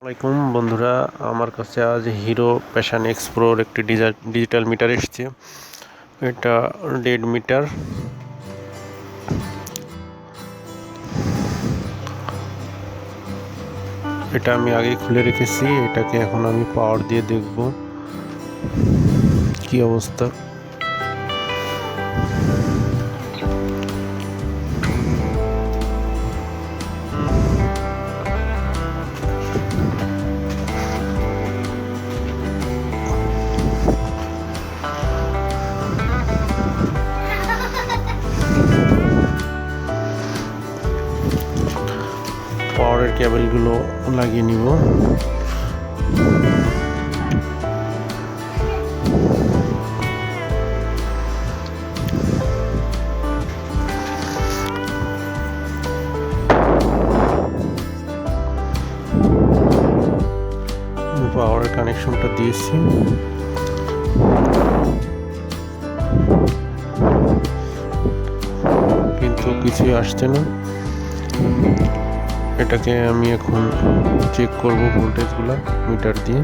আসসালামাইকুম বন্ধুরা, আমার কাছে আজ হিরো প্যাশান এক্সপ্রোর একটি ডিজিটাল মিটার এসছে। এটা ডেড মিটার। এটা আমি আগে খুলে রেখেছি, এটাকে এখন আমি পাওয়ার দিয়ে দেখব। কি অবস্থা? পাওয়ারের কেবলগুলো লাগিয়ে নিব। পাওয়ারের কানেকশনটা দিয়েছি। কিন্তু কিছুই আসছে না। এটাকে আমি এখন চেক করব ভোল্টেজগুলো মিটার দিয়ে।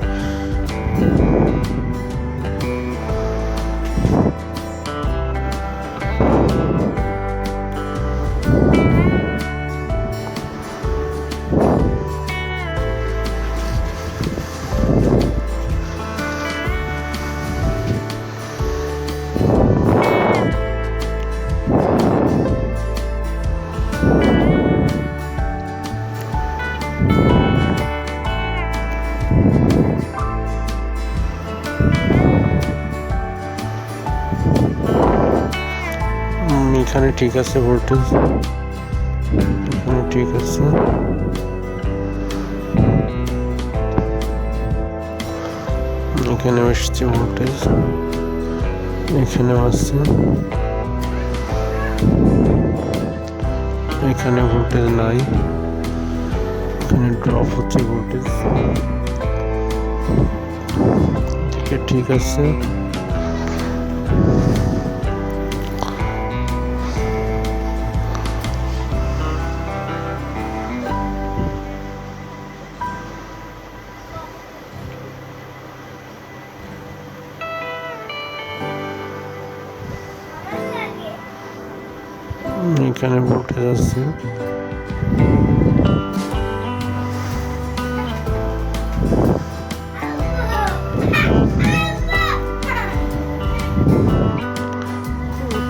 এখানে ঠিক আছে ভোল্টেজ এখানে ঠিক আছে। এখানে এসছে ভোল্টেজ এখানে আসছে। এখানে ভোল্টেজ নাই। এখানে ড্রপ হচ্ছে ভোল্টেজ ঠিক আছে। এখানে ভোল্টেজ আছে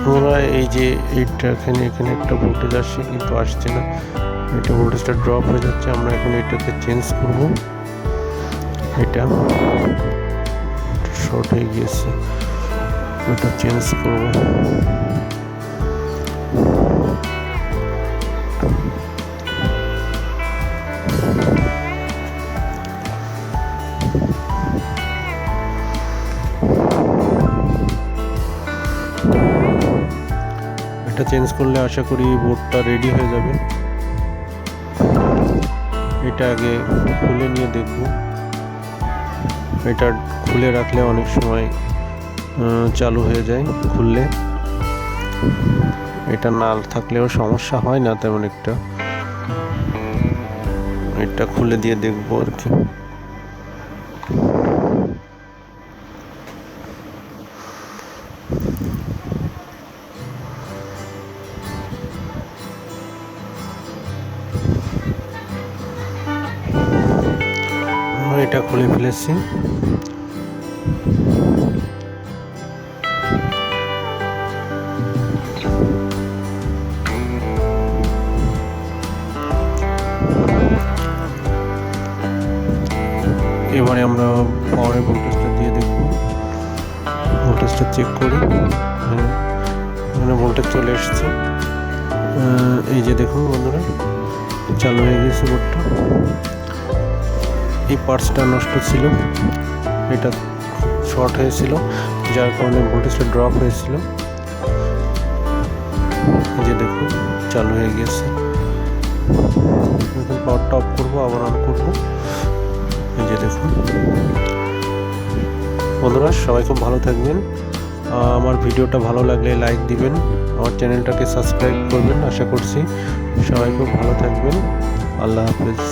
আমরা এই যে এইটা এখানে এখানে একটা ভোল্টেজ আসছে কিন্তু আসছে না। এটা ভোল্টেজটা ড্রপ হয়ে যাচ্ছে, আমরা এখন এটাকে চেঞ্জ করব। এটা শর্ট হয়ে গিয়েছে। এটা চেঞ্জ করব। এটা চেঞ্জ করলে আশা করি বোর্ডটা রেডি হয়ে যাবে। এটা আগে খুলে নিয়ে দেখব। এটা খুলে রাখলে অনেক সময় চালু হয়ে যায় খুললে। এটা না থাকলেও সমস্যা হয় না তেমন একটা। এটা খুলে দিয়ে দেখব আর কি। এটা খুলে ফেলেছি। এবারে আমরা পাওয়ারের ভোল্টেজটা দিয়ে দেখব। ভোল্টেজটা চেক করি। হ্যাঁ, এখানে ভোল্টেজ চলে এসেছে। এই যে দেখুন বন্ধুরা চালু হয়ে গেছে বোর্ডটা। এই পার্টসটা নষ্ট ছিল। এটা শর্ট হয়েছিল, যার কারণে ভোল্টেজটা ড্রপ হয়েছিল। যে দেখুন, চালু হয়ে গেছে এখন পাওয়ারটা অফ করব, আবার অন করব। এই যে দেখুন। বন্ধুরা, সবাই খুব ভালো থাকবেন। আমার ভিডিওটা ভালো লাগলে লাইক দিবেন। আমার চ্যানেলটাকে সাবস্ক্রাইব করবেন, আশা করছি সবাই খুব ভালো থাকবেন। আল্লাহ হাফেজ।